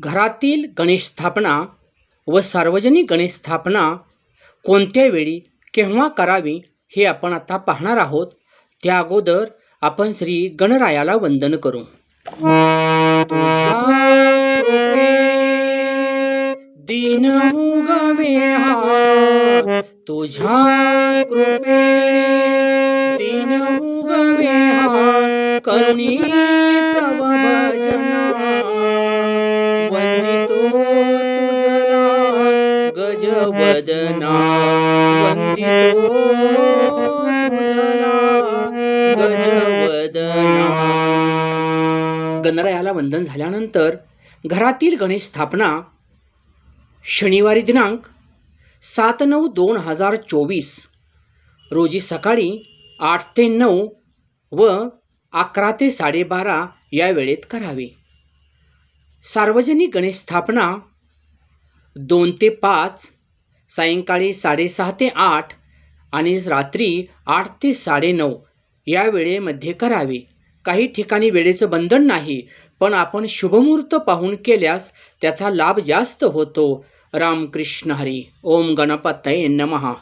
घरातील गणेश स्थापना व सार्वजनिक गणेश स्थापना कोणत्या वेळी केव्हा करावी हे आपण आता पाहणार आहोत. त्या अगोदर आपण श्री गणरायाला वंदन करू. दिन उगवे हा तुझ्या कृपे दिन उगवे हा तव भजना वंदितो गजवदना गणरायाला वंदन झाल्यानंतर घरातील गणेश स्थापना शनिवारी दिनांक सात नऊ दोन हजार चोवीस रोजी सकाळी आठ ते नऊ व अकरा ते साडेबारा या वेळेत करावी. सार्वजनिक गणेश स्थापना दोन ते पाच सायंकाळी साडेसहा ते आठ आणि रात्री आठ ते साडेनऊ. या वेळेमध्ये करावी. काही ठिकाणी वेळेचं बंधन नाही पण आपण शुभमुहूर्त पाहून केल्यास त्याचा लाभ जास्त होतो. रामकृष्ण हरी. ओम गणपतये नमहा